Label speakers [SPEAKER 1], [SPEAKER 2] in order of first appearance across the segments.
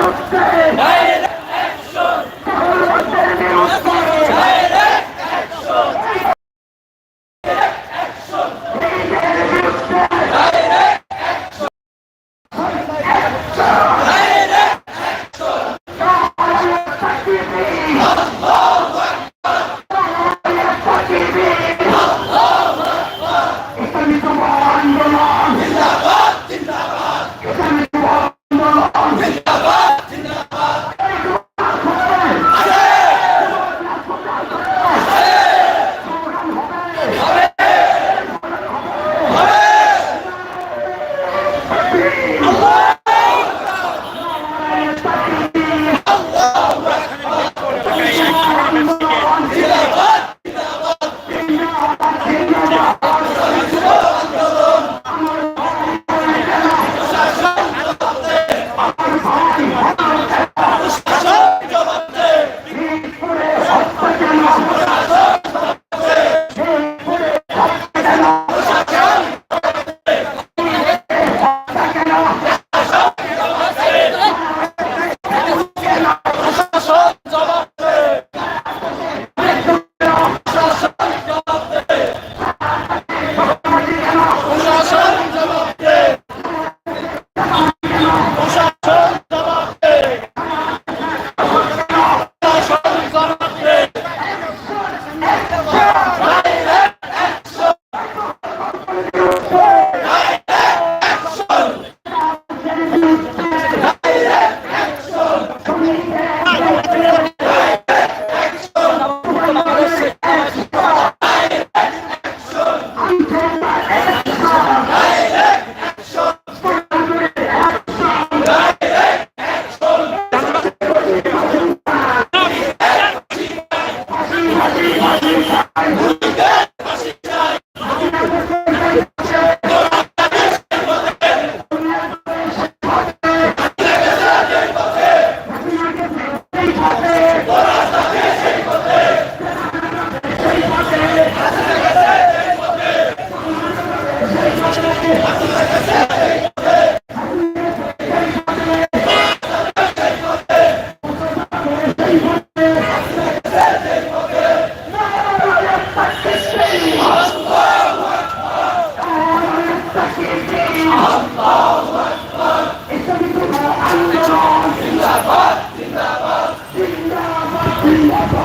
[SPEAKER 1] বিরুদ্ধে Go!
[SPEAKER 2] ঢাকা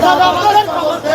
[SPEAKER 3] কথা আমাদের খবর দে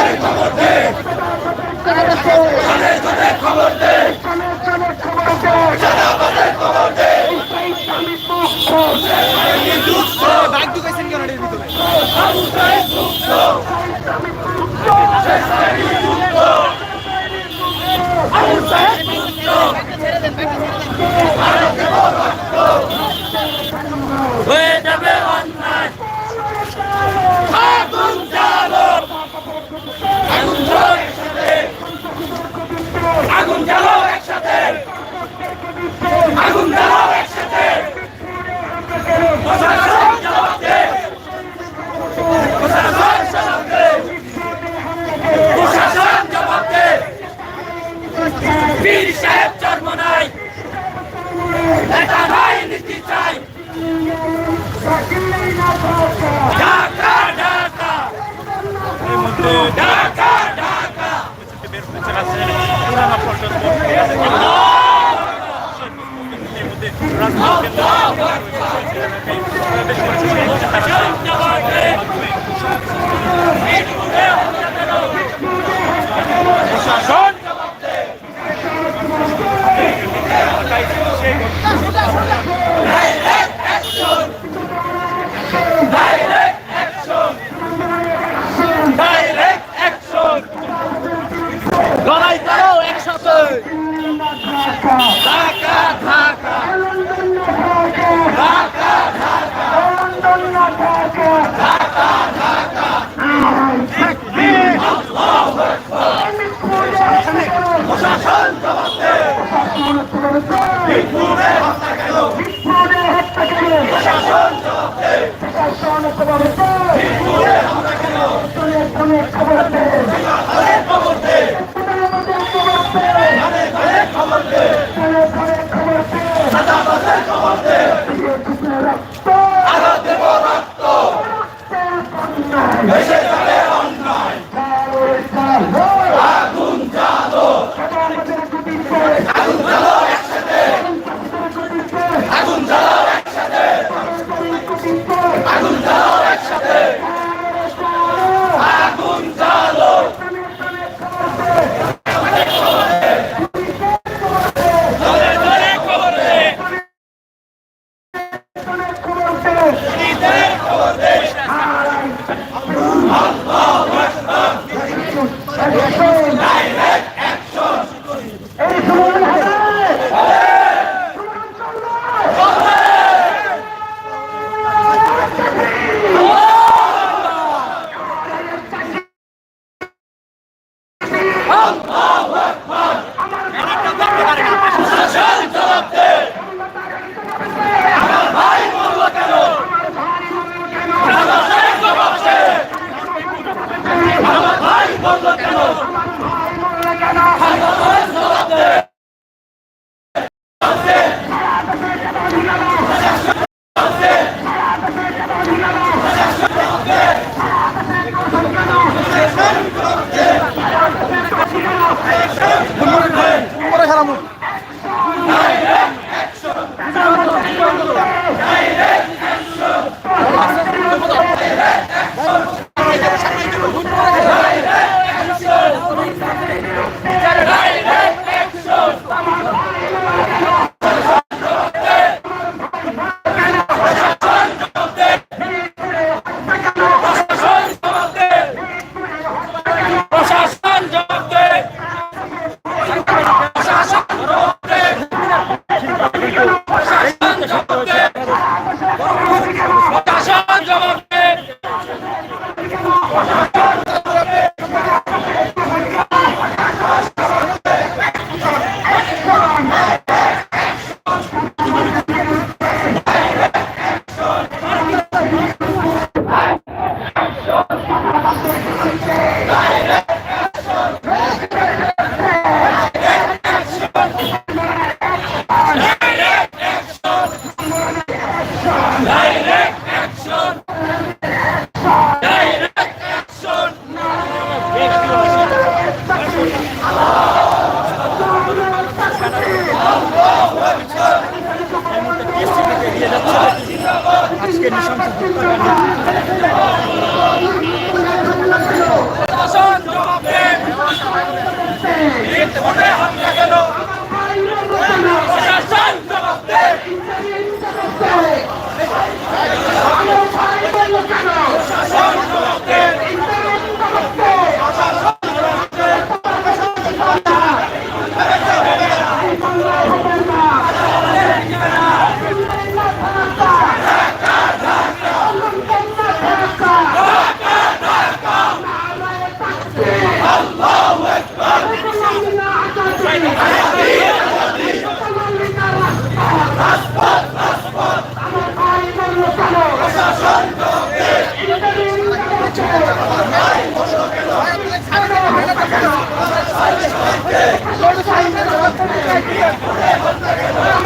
[SPEAKER 1] বাইক Abdal! বলল কেন?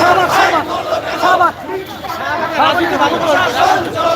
[SPEAKER 1] সাবাস সাবাস সাবাস।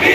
[SPEAKER 1] কি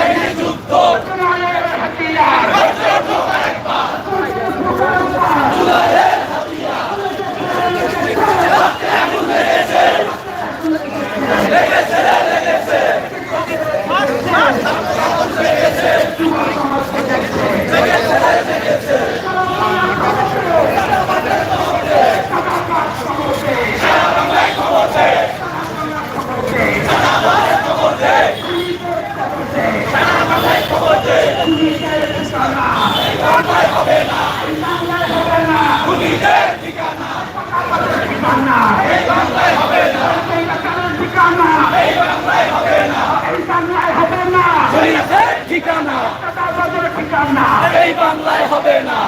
[SPEAKER 1] হবে না।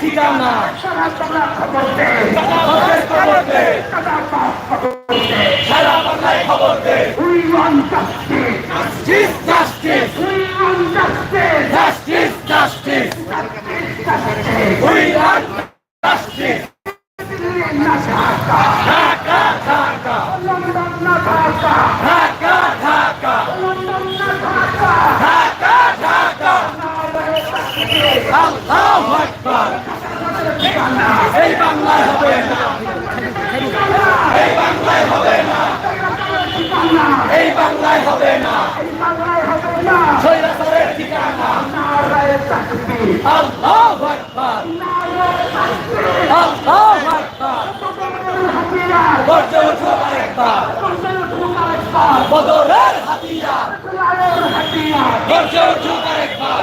[SPEAKER 1] ঠিকানা। খবর দে। খবর দে। এই বাংলায় হবে না। এই বাংলায় হবে না এই বাংলায় হবে না সৈরাচারের ঠিকানা আল্লাহু আকবার আল্লাহু আকবার গর্জে উঠো আরেকবার। বদরের হাতিয়ার গর্জে উঠো আরেকবার।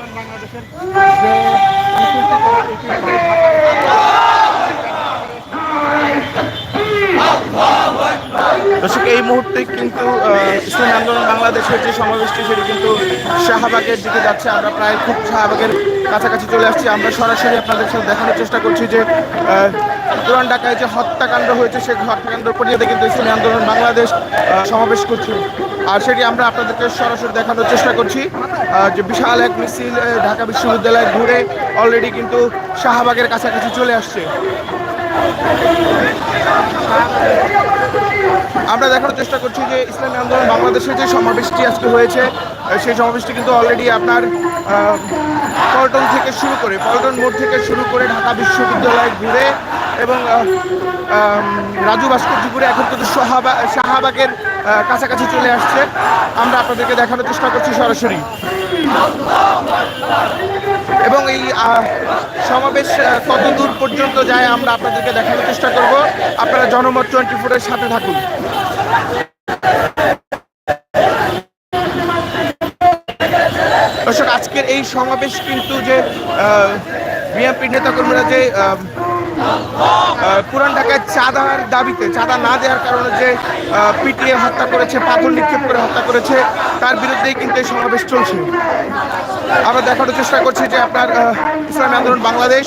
[SPEAKER 2] এই মুহূর্তে কিন্তু ইসলামী আন্দোলন বাংলাদেশের যে সমাবেশটি, সেটি কিন্তু শাহবাগের দিকে যাচ্ছে। আমরা প্রায় খুব শাহবাগের কাছাকাছি চলে আসছি। আমরা সরাসরি আপনাদের সাথে দেখানোর চেষ্টা করছি যে পুরান ঢাকায় যে হত্যাকাণ্ড হয়েছে, সেই হত্যাকাণ্ড প্রতিবাদে কিন্তু ইসলামী আন্দোলন বাংলাদেশ সমাবেশ করছে। আর সেটি আমরা আপনাদেরকে সরাসরি দেখানোর চেষ্টা করছি। যে বিশাল এক মিছিল ঢাকা বিশ্ববিদ্যালয় ঘুরে অলরেডি কিন্তু শাহবাগের কাছাকাছি চলে আসছে। আমরা দেখার চেষ্টা করছি যে ইসলামী আন্দোলন বাংলাদেশে যে সমাবেশটি আজকে হয়েছে সেই সমাবেশটি কিন্তু অলরেডি আপনার পল্টন থেকে শুরু করে, পল্টন মোড় থেকে শুরু করে ঢাকা বিশ্ববিদ্যালয় ঘুরে এবং রাজু ভাস্কর্য ঘুরে এখন কিন্তু শাহবা- শাহবাগের কাছাকাছি চলে আসছে। আমরা আপনাদেরকে দেখানোর চেষ্টা করছি সরাসরি। এবং এই সমাবেশ কত দূর পর্যন্ত যায় আমরা আপনাদেরকে দেখানোর চেষ্টা করব। আপনারা জনমত টোয়েন্টি ফোরের সাথে থাকুন। দর্শক, আজকের এই সমাবেশ কিন্তু যে বিএনপি নেতাকর্মীরা যে পুরান ঢাকায় চাঁদার দাবিতে, চাঁদা না দেওয়ার কারণে যে পিটিয়ে হত্যা করেছে, পাথর নিক্ষেপ করে হত্যা করেছে, তার বিরুদ্ধেই কিন্তু এই সমাবেশ চলছে। আমরা দেখানোর চেষ্টা করছি যে আপনার ইসলামী আন্দোলন বাংলাদেশ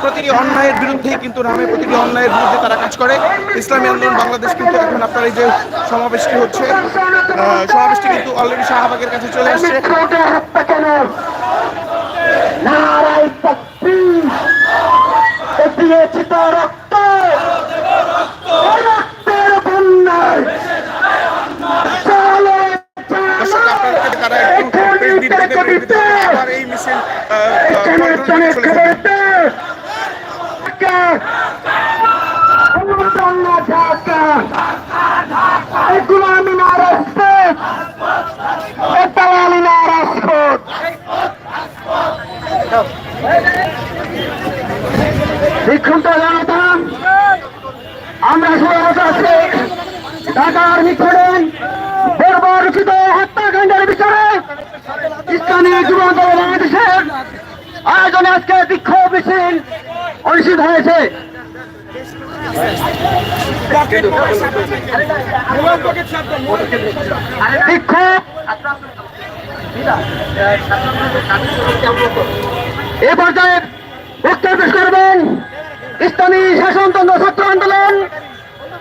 [SPEAKER 2] প্রতিটি অন্যায়ের বিরুদ্ধেই কিন্তু নামে প্রতিটি অন্যায়ের বিরুদ্ধে তারা কাজ করে। ইসলামী আন্দোলন বাংলাদেশ কিন্তু এখন আপনার এই যে সমাবেশটি হচ্ছে সমাবেশটি কিন্তু অলরেডি শাহবাগের কাছে চলে আসছে।
[SPEAKER 1] রক্ত
[SPEAKER 2] তারা একটু আবার এই মিছিল
[SPEAKER 1] বিক্ষুব্ধ জনতা আমরা সবাই ঢাকার মিঠুরেন আয়োজনে আজকে বিক্ষোভ মিছিল অনুষ্ঠিত হয়েছে। এ পর্যায়ে বক্তব্য পেশ করবেন ইসলামী শাসনতন্ত্র ছাত্র আন্দোলন,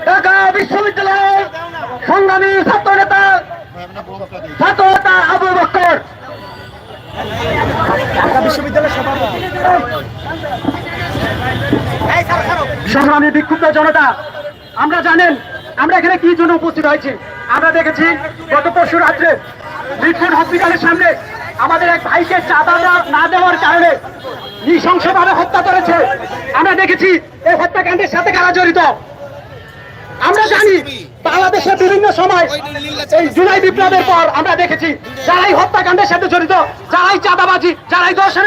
[SPEAKER 1] ঢাকা বিশ্ববিদ্যালয়ের সংগ্রামী ছাত্র নেতা ছাত্র নেতা আবু বক্কর। সংগ্রামী বিক্ষুব্ধ জনতা, আমরা জানেন আমরা এখানে কি জন্য উপস্থিত হয়েছি। আমরা দেখেছি গত পরশু রাত্রে মিটফুড হসপিটালের সামনে আমাদের এক ভাইকে চাঁদা না- দেওয়ার কারণে নৃশংসভাবে হত্যা করেছে। আমরা দেখেছি এই হত্যাকাণ্ডের সাথে কারা জড়িত? আমরা জানি বাংলাদেশের বিভিন্ন সময় এই জুলাই বিপ্লবের পর আমরা দেখেছি যারাই হত্যাকাণ্ডের সাথে জড়িত যারাই চাঁদাবাজি যারাই দর্শনের